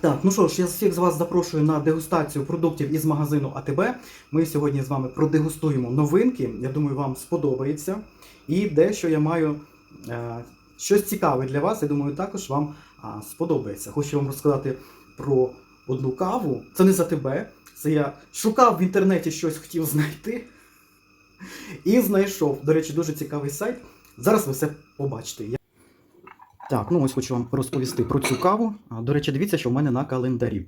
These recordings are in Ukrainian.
Так, ну що ж, я всіх з вас запрошую на дегустацію продуктів із магазину АТБ. Ми сьогодні з вами продегустуємо новинки. Я думаю, вам сподобається. І дещо я маю е, щось цікаве для вас. Я думаю, також вам а, сподобається. Хочу вам розказати про одну каву. Це не за тебе. Це я шукав в інтернеті щось, хотів знайти. І знайшов. До речі, дуже цікавий сайт. Зараз ви все побачите. Так, ну ось хочу вам розповісти про цю каву. До речі, дивіться, що в мене на календарі.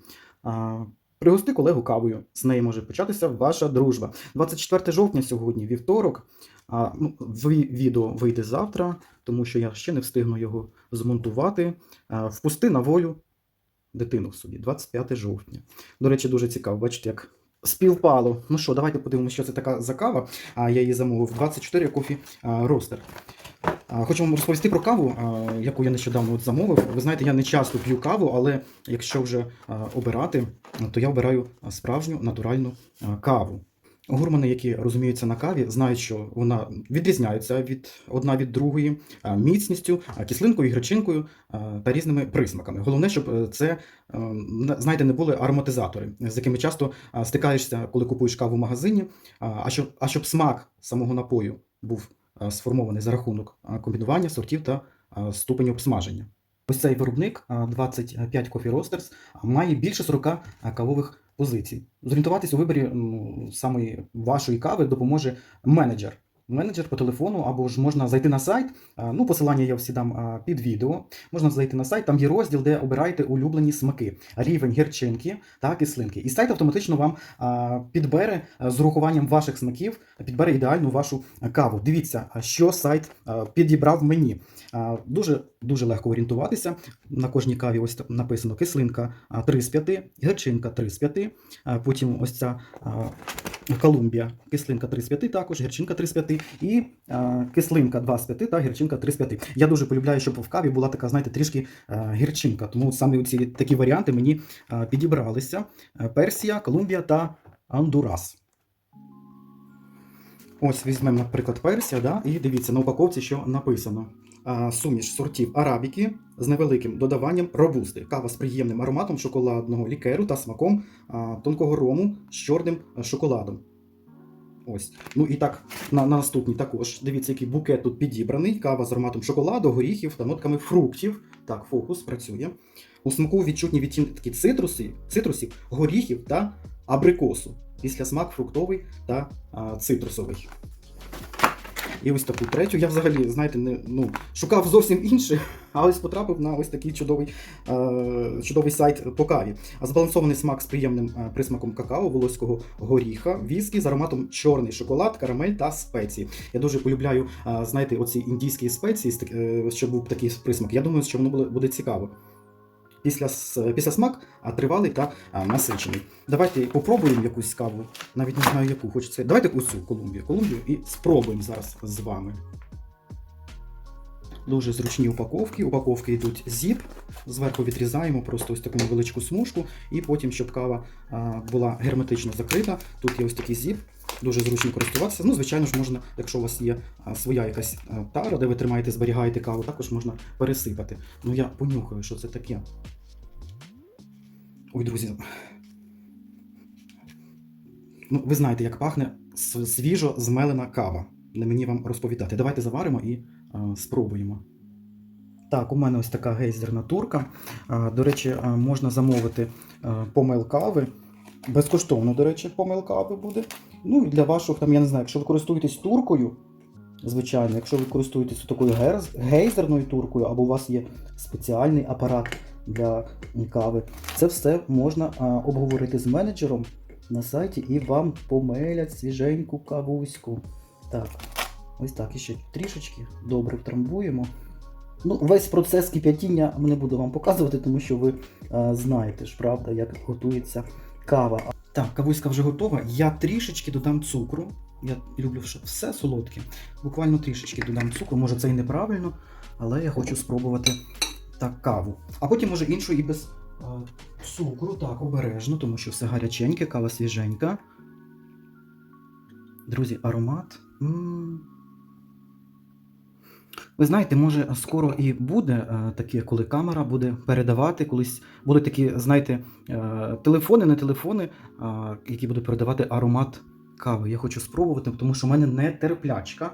Пригости колегу кавою. З неї може початися ваша дружба. 24 жовтня сьогодні, вівторок. Ну, відео вийде завтра, тому що я ще не встигну його змонтувати. Впусти на волю дитину в собі. 25 жовтня. До речі, дуже цікаво. Бачите, як співпало. Ну що, давайте подивимося, що це така за кава. А, я її замовив 24 кофі ростер. Хочу вам розповісти про каву, яку я нещодавно от замовив. Ви знаєте, я не часто п'ю каву, але якщо вже обирати, то я обираю справжню натуральну каву. Гурмани, які розуміються на каві, знають, що вона відрізняється від одна від другої міцністю, кислинкою, гірчинкою а, та різними присмаками. Головне, щоб е, це е, знаєте, не були ароматизатори, з якими часто стикаєшся, коли купуєш каву в магазині. А щоб, а щоб смак самого напою був сформований за рахунок комбінування сортів та а, обсмаження. Ось цей виробник а, 25 Coffee Roasters має більше 40 кавових позицій. Зорієнтуватись у виборі ну, самої вашої кави допоможе менеджер. Менеджер по телефону, або ж можна зайти на сайт. Ну, посилання я всі дам під відео. Можна зайти на сайт, там є розділ, де обираєте улюблені смаки, рівень гірчинки та кислинки. І сайт автоматично вам підбере з урахуванням ваших смаків, підбере ідеальну вашу каву. Дивіться, що сайт підібрав мені. Дуже дуже легко орієнтуватися. На кожній каві ось написано кислинка а, 3 з 5, гірчинка 3 з 5, потім ось ця Колумбія, кислинка 3 з 5 також, гірчинка 3 з 5 і кислинка 2 з 5 та гірчинка 3 з 5. Я дуже полюбляю, щоб в каві була така, знаєте, трішки гірчинка. Тому саме ці такі варіанти мені підібралися: Персія, Колумбія та Андурас. Ось візьмемо, наприклад, персія, да? і дивіться на упаковці, що написано. Суміш сортів арабіки з невеликим додаванням робусти. Кава з приємним ароматом шоколадного лікеру та смаком тонкого рому з чорним шоколадом. Ось. Ну і так, на, на наступній також. Дивіться, який букет тут підібраний. Кава з ароматом шоколаду, горіхів та нотками фруктів. Так, фокус працює. У смаку відчутні відтінки цитрусів, цитрусів, горіхів та абрикосу. Після смак фруктовий та а, цитрусовий. І ось таку третю. Я взагалі, знаєте, не, ну, шукав зовсім інше, а ось потрапив на ось такий чудовий, е, чудовий сайт по каві. А збалансований смак з приємним е, присмаком какао, волоського горіха, віскі з ароматом чорний шоколад, карамель та спеції. Я дуже полюбляю, е, знаєте, оці індійські спеції, е, щоб був такий присмак. Я думаю, що воно буде цікаво. Після, після смак тривалий та насичений. Давайте попробуємо якусь каву. Навіть не знаю, яку хочеться. Давайте ось Колумбію. Колумбію і спробуємо зараз з вами. Дуже зручні упаковки. Упаковки йдуть зіп. Зверху відрізаємо просто ось таку невеличку смужку, і потім, щоб кава була герметично закрита. Тут є ось такий зіп. Дуже зручно користуватися. Ну, звичайно ж, можна, якщо у вас є своя якась тара, де ви тримаєте, зберігаєте каву, також можна пересипати. Ну я понюхаю, що це таке. Ой, друзі. Ну, ви знаєте, як пахне свіжо змелена кава. Не мені вам розповідати. Давайте заваримо і а, спробуємо. Так, у мене ось така гейзерна турка. А, До речі, а, можна замовити а, помил кави. Безкоштовно, до речі, помил кави буде. Ну для вашого, там, я не знаю, якщо ви користуєтесь туркою, звичайно, якщо ви користуєтесь такою гейзерною туркою, або у вас є спеціальний апарат для кави, це все можна а, обговорити з менеджером на сайті і вам помелять свіженьку кавуську. Так, ось так, і ще трішечки добре втрамбуємо. Ну, весь процес кип'ятіння не буду вам показувати, тому що ви а, знаєте ж, правда, як готується кава. Так, кавуська вже готова. Я трішечки додам цукру. Я люблю щоб все солодке. Буквально трішечки додам цукру. Може це і неправильно, але я хочу спробувати так каву. А потім, може, іншу і без а, цукру. Так, обережно, тому що все гаряченьке, кава свіженька. Друзі, аромат. м Ви знаєте, може скоро і буде е, таке, коли камера буде передавати, колись будуть такі, знаєте, е, телефони, не телефони, які будуть передавати аромат кави. Я хочу спробувати, тому що в мене не терплячка.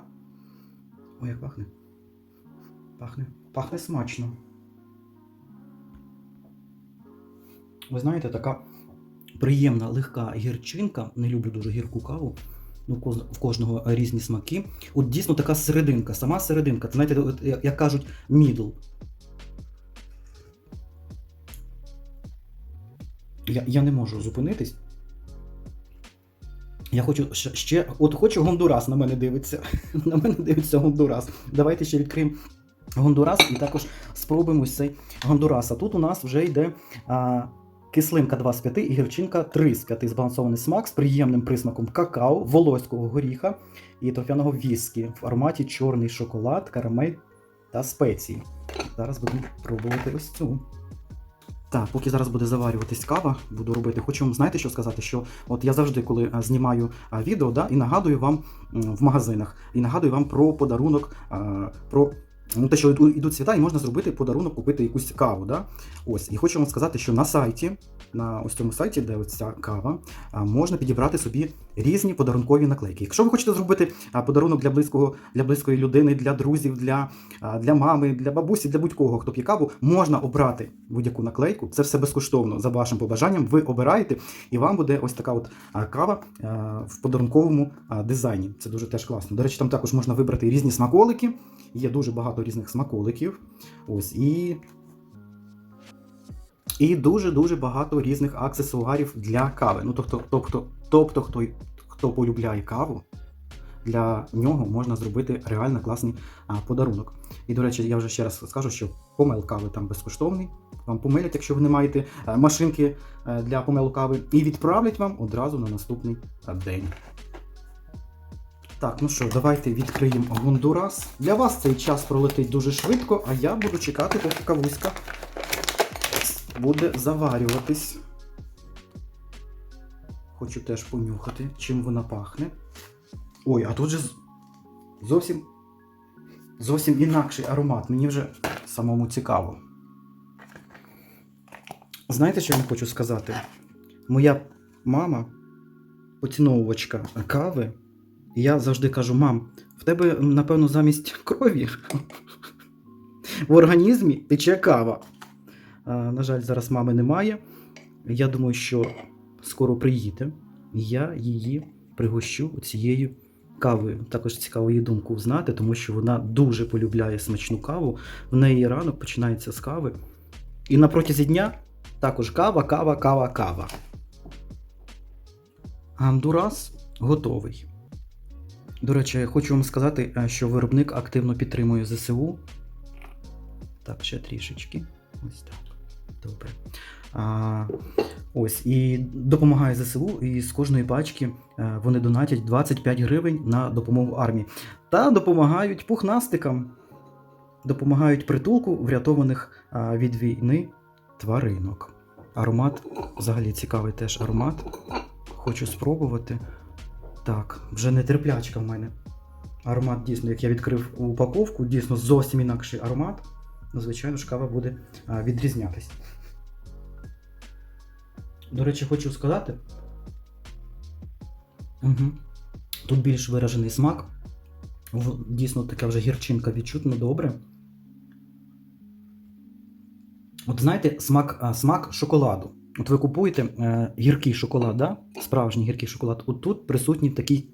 Ой, як пахне. Пахне, пахне смачно. Ви знаєте, така приємна, легка гірчинка. Не люблю дуже гірку каву. Ну, в кожного різні смаки. От дійсно така серединка, сама серединка. Це, знаєте, як кажуть, мідл. Я, я не можу зупинитись. Я хочу ще. От хочу Гондурас на мене дивиться. На мене дивиться Гондурас. Давайте ще відкриємо Гондурас і також спробуємо цей Гондурас. А тут у нас вже йде а, кислинка 2 з 5 і гірчинка 3 з 5. Збалансований смак з приємним присмаком какао, волоського горіха і торфяного віскі в ароматі чорний шоколад, карамель та спеції. Зараз будемо пробувати ось цю. Так, поки зараз буде заварюватись кава, буду робити. Хочу вам знаєте, що сказати, що от я завжди, коли знімаю відео, да, і нагадую вам в магазинах, і нагадую вам про подарунок, про ну, те, що йдуть свята, і можна зробити подарунок, купити якусь каву. Да? Ось, і хочу вам сказати, що на сайті, на ось цьому сайті, де ця кава, можна підібрати собі різні подарункові наклейки. Якщо ви хочете зробити подарунок для близького, для близької людини, для друзів, для, для мами, для бабусі, для будь-кого, хто п'є каву, можна обрати будь-яку наклейку. Це все безкоштовно за вашим побажанням. Ви обираєте, і вам буде ось така от кава в подарунковому дизайні. Це дуже теж класно. До речі, там також можна вибрати різні смаколики. Є дуже багато різних смаколиків. Ось і. І дуже-дуже багато різних аксесуарів для кави. Ну, тобто, тобто, тобто хто, хто полюбляє каву, для нього можна зробити реально класний а, подарунок. І, до речі, я вже ще раз скажу, що помел кави там безкоштовний. Вам помилять, якщо ви не маєте е, машинки е, для помелу кави, і відправлять вам одразу на наступний е, день. Так, ну що, давайте відкриємо Гондурас. Для вас цей час пролетить дуже швидко, а я буду чекати, поки кавуська буде заварюватись. Хочу теж понюхати, чим вона пахне. Ой, а тут же зовсім зовсім інакший аромат. Мені вже самому цікаво. Знаєте, що я вам хочу сказати? Моя мама, поціновувачка кави, я завжди кажу: мам, в тебе, напевно, замість крові в організмі тече кава. На жаль, зараз мами немає. Я думаю, що скоро приїде. Я її пригощу цією кавою. Також цікаво її думку знати, тому що вона дуже полюбляє смачну каву. В неї ранок починається з кави. І на протязі дня також кава, кава, кава, кава. Андурас готовий. До речі, хочу вам сказати, е, що виробник активно підтримує ЗСУ. Так, ще трішечки. Ось так. Добре. А, ось, і допомагає ЗСУ, і з кожної пачки е, вони донатять 25 гривень на допомогу армії. Та допомагають пухнастикам, допомагають притулку врятованих від війни тваринок. Аромат, взагалі цікавий теж аромат. Хочу спробувати. Так, вже не терплячка в мене. Аромат дійсно, як я відкрив упаковку, дійсно зовсім інакший аромат. Ну, звичайно ж, кава буде відрізнятись. До речі, хочу сказати. Угу. Тут більш виражений смак. Дійсно, така вже гірчинка відчутно добре. От знаєте, смак, смак шоколаду. От ви купуєте е, гіркий шоколад, да? справжній гіркий шоколад. От тут присутній такий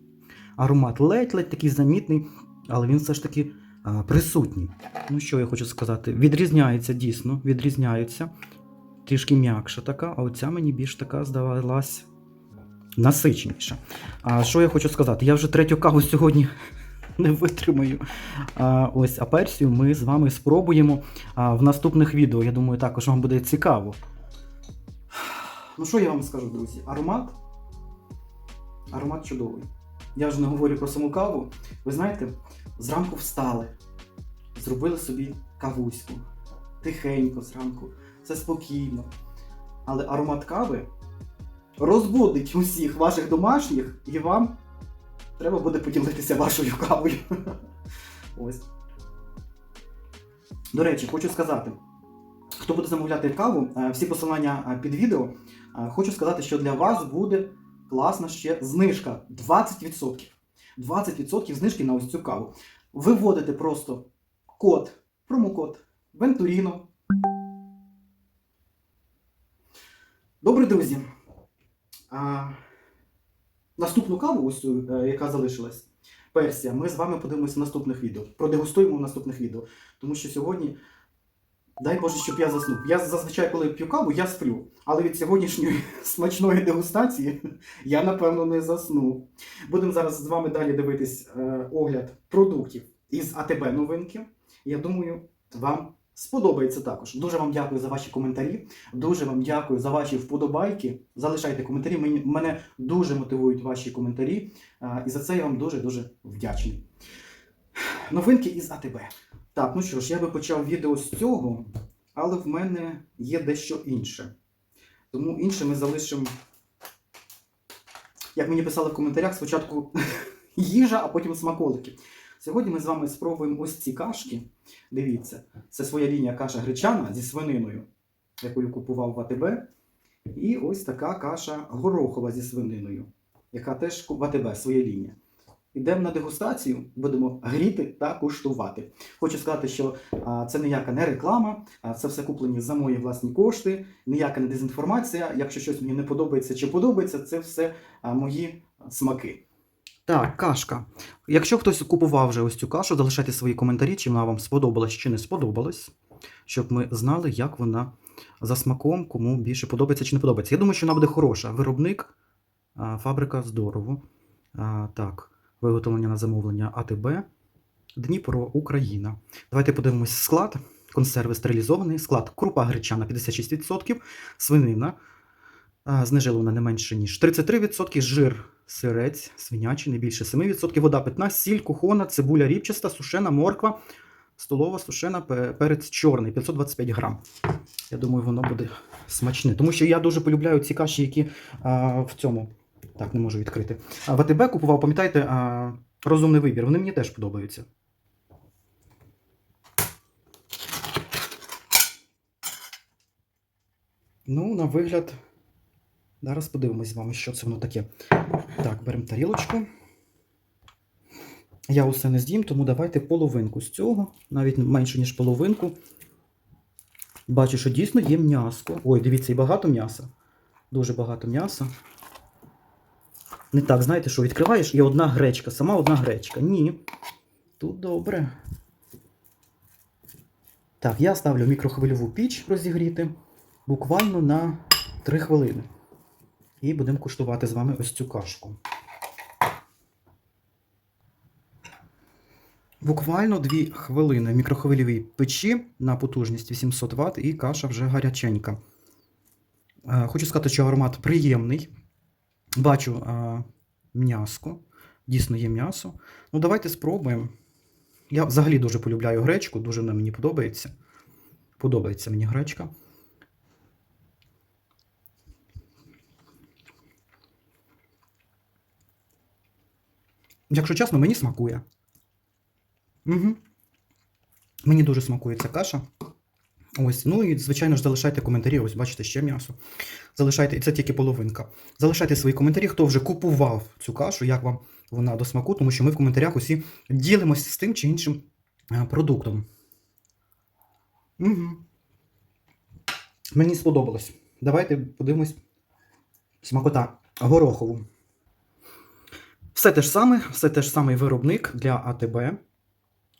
аромат, ледь-ледь такий замітний, але він все ж таки а, присутній. Ну, що я хочу сказати? Відрізняється дійсно, відрізняється. Трішки м'якша така, а оця мені більш така здавалась насиченіша. А що я хочу сказати? Я вже третю каву сьогодні не витримаю. А, ось, а персію ми з вами спробуємо в наступних відео. Я думаю, також вам буде цікаво. Ну, що я вам скажу, друзі? Аромат? Аромат чудовий. Я вже не говорю про саму каву. Ви знаєте, зранку встали, зробили собі кавуську. Тихенько зранку, все спокійно. Але аромат кави розбудить усіх ваших домашніх, і вам треба буде поділитися вашою кавою. Ось. До речі, хочу сказати, хто буде замовляти каву, е, всі посилання е, під відео. Е, Хочу сказати, що для вас буде класна ще знижка 20%. 20% знижки на ось цю каву. Ви вводите просто код, промокод Venturino. Добре, друзі. А, наступну каву, ось е, яка залишилась, Персія, ми з вами подивимося в наступних відео. Продегустуємо в наступних відео. Тому що сьогодні, дай Боже, щоб я заснув. Я зазвичай, коли п'ю каву, я сплю. Але від сьогоднішньої смачної дегустації я, напевно, не засну. Будемо зараз з вами далі дивитись е, огляд продуктів із АТБ новинки. Я думаю, вам сподобається також. Дуже вам дякую за ваші коментарі. Дуже вам дякую за ваші вподобайки. Залишайте коментарі. Мене дуже мотивують ваші коментарі. е, і за це я вам дуже-дуже вдячний. Новинки із АТБ. Так, ну що ж, я би почав відео з цього, але в мене є дещо інше. Тому інше ми залишимо. Як мені писали в коментарях, спочатку їжа, а потім смаколики. Сьогодні ми з вами спробуємо ось ці кашки. Дивіться, це своя лінія каша гречана зі свининою, яку я купував в АТБ. І ось така каша горохова зі свининою, яка теж в АТБ своя лінія. Йдемо на дегустацію, будемо гріти та куштувати. Хочу сказати, що а, це ніяка не реклама, а це все куплені за мої власні кошти, ніяка не дезінформація. Якщо щось мені не подобається чи подобається, це все а, мої смаки. Так, кашка. Якщо хтось купував вже ось цю кашу, залишайте свої коментарі, чи вона вам сподобалась чи не сподобалась, щоб ми знали, як вона за смаком, кому більше подобається чи не подобається. Я думаю, що вона буде хороша. Виробник, а, фабрика здорово. А, так, виготовлення на замовлення АТБ. Дніпро, Україна. Давайте подивимось склад. Консерви стерилізований. Склад крупа гречана 56%, свинина. а, Знежилена не менше, ніж 33%, жир сирець, свинячий, не більше 7%, вода питна, сіль, кухона, цибуля ріпчаста, сушена, морква, столова, сушена, перець чорний, 525 грам. Я думаю, воно буде смачне. Тому що я дуже полюбляю ці каші, які а, в цьому. Так, не можу відкрити. А, в АТБ купував, пам'ятаєте, розумний вибір. Вони мені теж подобаються. Ну, на вигляд. Зараз подивимось з вами, що це воно таке. Так, беремо тарілочку. Я усе не з'їм, тому давайте половинку з цього, навіть менше, ніж половинку. Бачу, що дійсно є м'яско. Ой, дивіться, і багато м'яса. Дуже багато м'яса. Не так, знаєте, що відкриваєш і одна гречка, сама одна гречка. Ні. Тут добре. Так, я ставлю мікрохвильову піч розігріти буквально на 3 хвилини. І будемо куштувати з вами ось цю кашку. Буквально 2 хвилини мікрохвильовій печі на потужність 800 Вт і каша вже гаряченька. Е, Хочу сказати, що аромат приємний. Бачу е, м'яско. Дійсно є м'ясо. Ну, давайте спробуємо. Я взагалі дуже полюбляю гречку, дуже вона мені подобається. Подобається мені гречка. Якщо чесно, мені смакує. Угу. Мені дуже смакує ця каша. Ось, ну і, звичайно ж, залишайте коментарі. Ось, бачите, ще м'ясо. Залишайте, і це тільки половинка. Залишайте свої коментарі, хто вже купував цю кашу, як вам вона до смаку, тому що ми в коментарях усі ділимося з тим чи іншим е, продуктом. Угу. Мені сподобалось. Давайте подивимось смакота горохову. Все те ж саме, все те ж самий виробник для АТБ.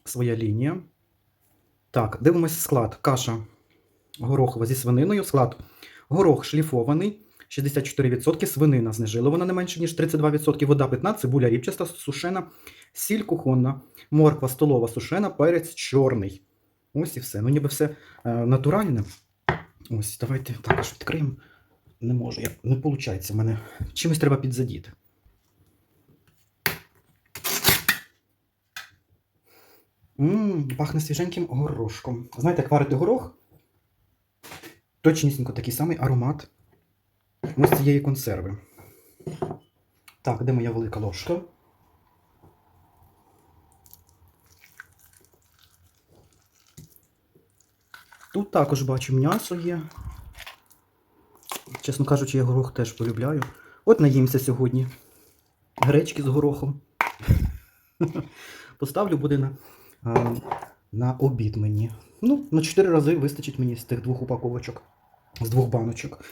Своя лінія. Так, дивимось склад. Каша горохова зі свининою. Склад горох шліфований, 64%, свинина знежилована не менше, ніж 32%, вода питна, цибуля ріпчаста, сушена, сіль кухонна, морква столова сушена, перець чорний. Ось і все. Ну, ніби все е, натуральне. Ось, давайте також відкриємо. Не можу, я, не виходить мене. Чимось треба підзадіти. Ммм, пахне свіженьким горошком. Знаєте, як варити горох? Точнісінько такий самий аромат ось цієї консерви. Так, де моя велика ложка? Тут також бачу м'ясо є. Чесно кажучи, я горох теж полюбляю. От наїмся сьогодні. Гречки з горохом. Поставлю буде на, на обід мені. Ну, на 4 рази вистачить мені з тих двох упаковочок, з двох баночок.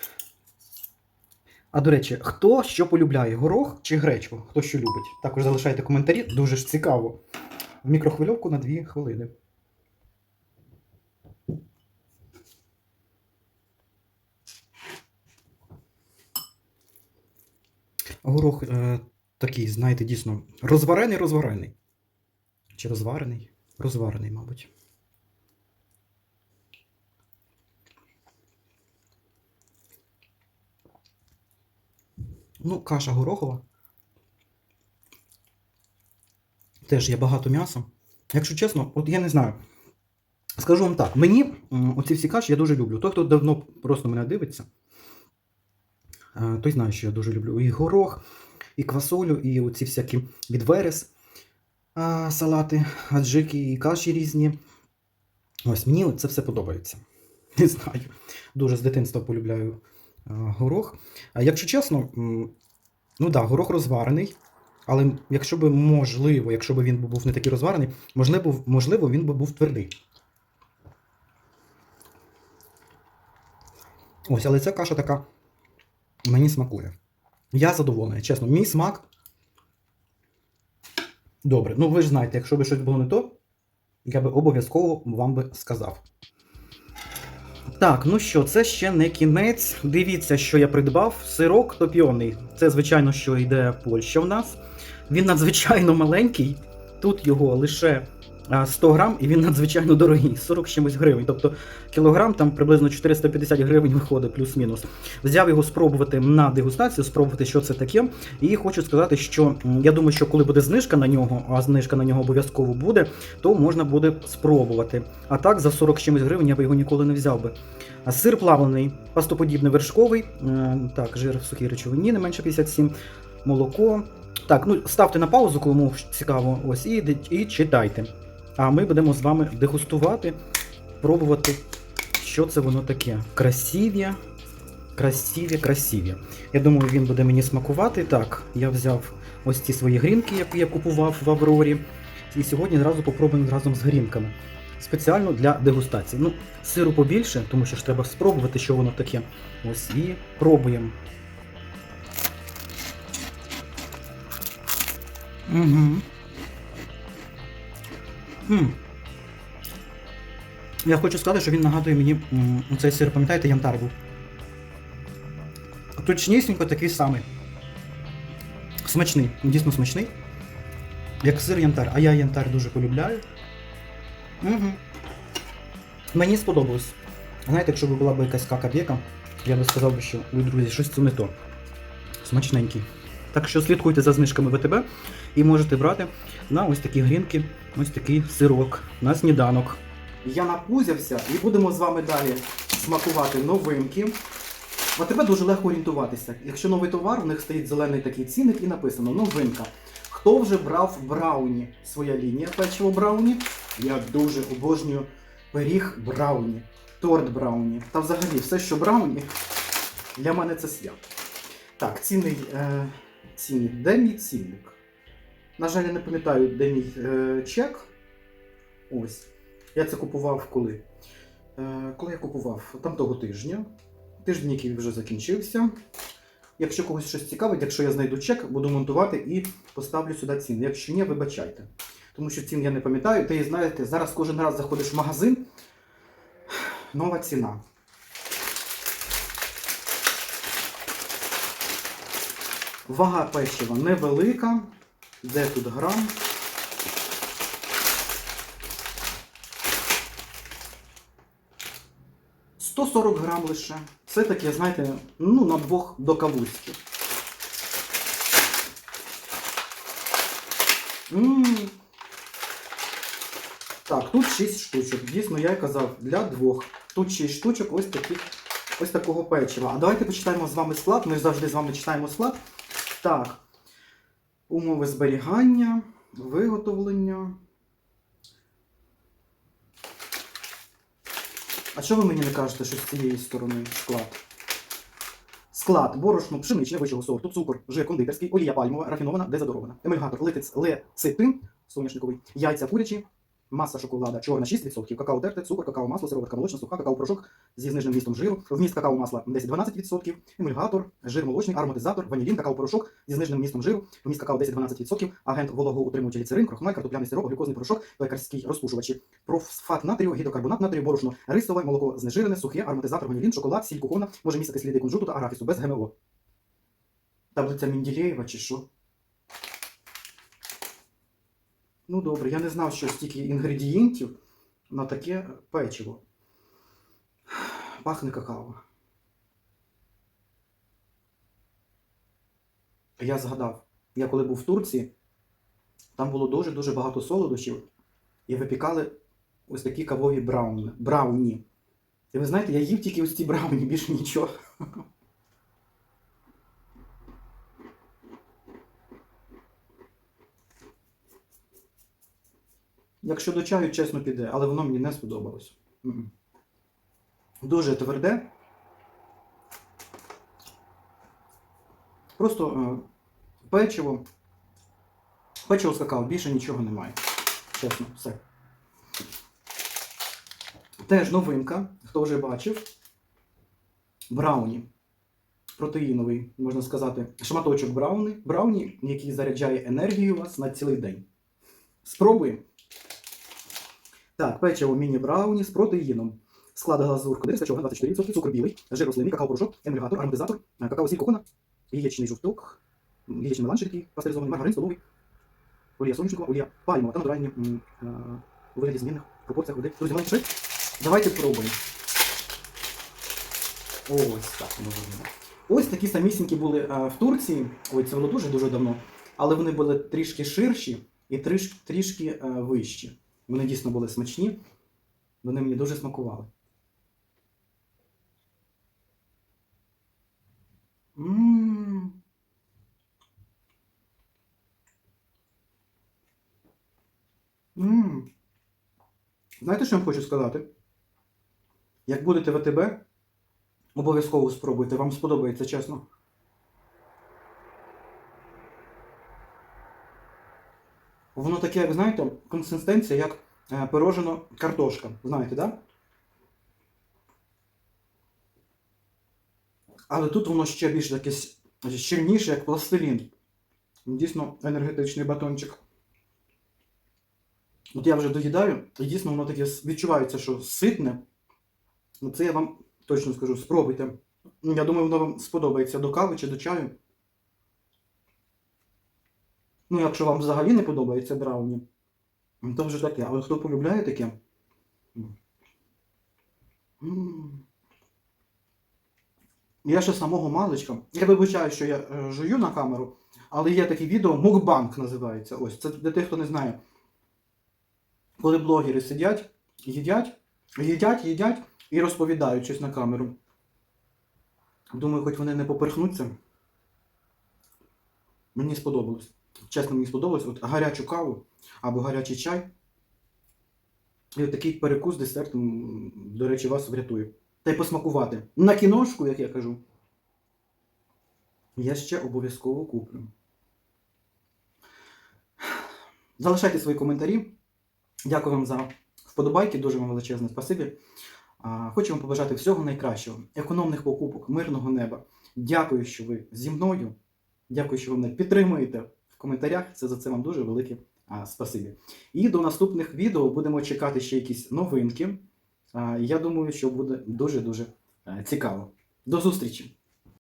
А до речі, хто що полюбляє? Горох чи гречку? Хто що любить? Також залишайте коментарі, дуже ж цікаво. В мікрохвильовку на 2 хвилини. Горох е, такий, знаєте, дійсно, розварений, розварений. Чи розварений? Розварений, мабуть. Ну, каша горохова. Теж є багато м'яса. Якщо чесно, от я не знаю. Скажу вам так, мені оці всі каші я дуже люблю. Той, хто давно просто мене дивиться, е, той знає, що я дуже люблю. І горох, і квасолю, і оці всякі відверес, салати, аджики, і каші різні. Ось мені це все подобається. Не знаю. Дуже з дитинства полюбляю горох. Якщо чесно, ну да, горох розварений. Але якщо би можливо, якщо б він був не такий розварений, можливо, можливо він би був твердий. Ось, але ця каша така мені смакує. Я задоволений, чесно, мій смак. Добре. Ну ви ж знаєте, якщо б щось було не то, я би обов'язково вам би сказав. Так, ну що, це ще не кінець. Дивіться, що я придбав. Сирок топіоний. Це, звичайно, що йде Польща в нас. Він надзвичайно маленький. Тут його лише 100 грам, і він надзвичайно дорогий 40 чимось гривень. Тобто кілограм там приблизно 450 гривень виходить, плюс-мінус. Взяв його спробувати на дегустацію, спробувати, що це таке. І хочу сказати, що я думаю, що коли буде знижка на нього, а знижка на нього обов'язково буде, то можна буде спробувати. А так за 40 чимось гривень я би його ніколи не взяв би. А сир плавлений, пастоподібний вершковий, так, жир в сухій речовині, не менше 57, молоко. Так, ну ставте на паузу, кому цікаво, ось і, і читайте. А ми будемо з вами дегустувати, пробувати, що це воно таке. Красиві, красиві, красиві. Я думаю, він буде мені смакувати. Так, я взяв ось ці свої грінки, які я купував в Аврорі. І сьогодні зразу попробуємо разом з грінками. Спеціально для дегустації. Ну, сиру побільше, тому що ж треба спробувати, що воно таке. Ось і пробуємо. Угу. Хм. Я хочу сказати, що він нагадує мені цей сир, пам'ятаєте, янтар був. Точнісінько такий самий. Смачний, дійсно смачний. Як сир янтар. А я янтар дуже полюбляю. Угу. Мені сподобалось. Знаєте, якщо б була б якась кака-бєка, я би сказав, би, що друзі, щось це не то. Смачненький. Так що слідкуйте за знижками ВТБ і можете брати на ось такі грінки, ось такий сирок на сніданок. Я напузявся і будемо з вами далі смакувати новинки. А тебе дуже легко орієнтуватися. Якщо новий товар, в них стоїть зелений такий цінник і написано новинка. Хто вже брав брауні? Своя лінія печиво брауні. Я дуже обожнюю пиріг брауні, торт брауні. Та взагалі все, що брауні, для мене це свято. Так, цінний, е, цінник. Де мій цінник? На жаль, я не пам'ятаю, де мій е, чек. Ось. Я це купував коли? Е, коли я купував? Там того тижня. Тиждень, який вже закінчився. Якщо когось щось цікавить, якщо я знайду чек, буду монтувати і поставлю сюди ціни. Якщо ні, вибачайте. Тому що цін я не пам'ятаю. Та і знаєте, зараз кожен раз заходиш в магазин. Нова ціна. Вага печива невелика. Де тут грам? «140 грам лише. Це таке, знаєте, ну, на двох до кавузьків. Так, тут 6 штучок. Дійсно, я й казав, для двох. Тут 6 штучок ось таких, ось такого печива. А давайте почитаємо з вами склад. Ми завжди з вами читаємо склад. Так. Умови зберігання, виготовлення. А що ви мені не кажете, що з цієї сторони склад? Склад, борошно, пшеничне вищого сорту, цукор, жир кондитерський, олія пальмова, рафінована, дезодорована, емульгатор, литець, лецитин, соняшниковий, яйця курячі, маса шоколада, чорна 6%, какао терте, цукор, какао масло, сироватка молочна, суха, какао порошок зі зниженим вмістом жиру, вміст какао масла 10-12%, емульгатор, жир молочний, ароматизатор, ванілін, какао порошок зі зниженим вмістом жиру, вміст какао 10-12%, агент вологоутримуючий гліцерин, крохмаль, картопляний сироп, глюкозний порошок, пекарський розпушувачі, профосфат натрію, гідрокарбонат натрію, борошно, рисове, молоко знежирене, сухе, ароматизатор, ванілін, шоколад, сіль кухона, може містити сліди кунжуту та арахісу без ГМО. Таблиця Менділеєва чи що? Ну добре, я не знав, що стільки інгредієнтів на таке печиво. Пахне какао. Я згадав, я коли був в Турції, там було дуже-дуже багато солодощів, і випікали ось такі кавові брауні. брауні. І ви знаєте, я їв тільки ось ці брауні, більше нічого. Якщо до чаю, чесно піде, але воно мені не сподобалось. Дуже тверде. Просто е, печиво. Печиво з какао, більше нічого немає. Чесно, все. Теж новинка, хто вже бачив. Брауні. Протеїновий, можна сказати, шматочок брауні, брауні, який заряджає енергію вас на цілий день. Спробуємо. Так, печиво міні-брауні з протеїном. Склад глазур кондитерська, 24%, цукор білий, жир рослинний, какао-порошок, емульгатор, ароматизатор, е, какао-сіль кокона, яєчний жовток, яєчний меланж рідкий, пастеризований, маргарин столовий, олія соняшникова, олія пальмова та натуральні м, е, у вигляді змінних пропорціях води. Друзі, шрифт. Давайте пробуємо. Ось так воно виглядає. Ось такі самісінькі були е, в Турції. Ой, це було дуже-дуже давно. Але вони були трішки ширші і тріш, трішки вищі. Вони дійсно були смачні. Вони мені дуже смакували. М. М. Знаєте, що я вам хочу сказати? Як будете в АТБ, обов'язково спробуйте, вам сподобається, чесно. Воно таке, як знаєте, консистенція, як е, пирожена картошка. Знаєте, так? Да? Але тут воно ще більш с- щільніше, як пластилін. Дійсно енергетичний батончик. От я вже доїдаю, і дійсно воно таке відчувається, що ситне. Це я вам точно скажу, спробуйте. Я думаю, воно вам сподобається до кави чи до чаю. Ну, якщо вам взагалі не подобається брауні, то вже таке. Але хто полюбляє таке? Я ще самого маличка. Я вибачаю, що я е, жую на камеру, але є таке відео Мукбанк називається. Ось це для тих, хто не знає. Коли блогери сидять, їдять, їдять, їдять і розповідають щось на камеру. Думаю, хоч вони не поперхнуться. Мені сподобалось. Чесно, мені сподобалось. От гарячу каву або гарячий чай. І от такий перекус десерт, до речі, вас врятує. Та й посмакувати. На кіношку, як я кажу. Я ще обов'язково куплю. Залишайте свої коментарі. Дякую вам за вподобайки, дуже вам величезне спасибі. Хочу вам побажати всього найкращого, економних покупок, мирного неба. Дякую, що ви зі мною. Дякую, що ви мене підтримуєте коментарях. Це за це вам дуже велике а, спасибі. І до наступних відео будемо чекати ще якісь новинки. А, Я думаю, що буде дуже-дуже е, цікаво. До зустрічі!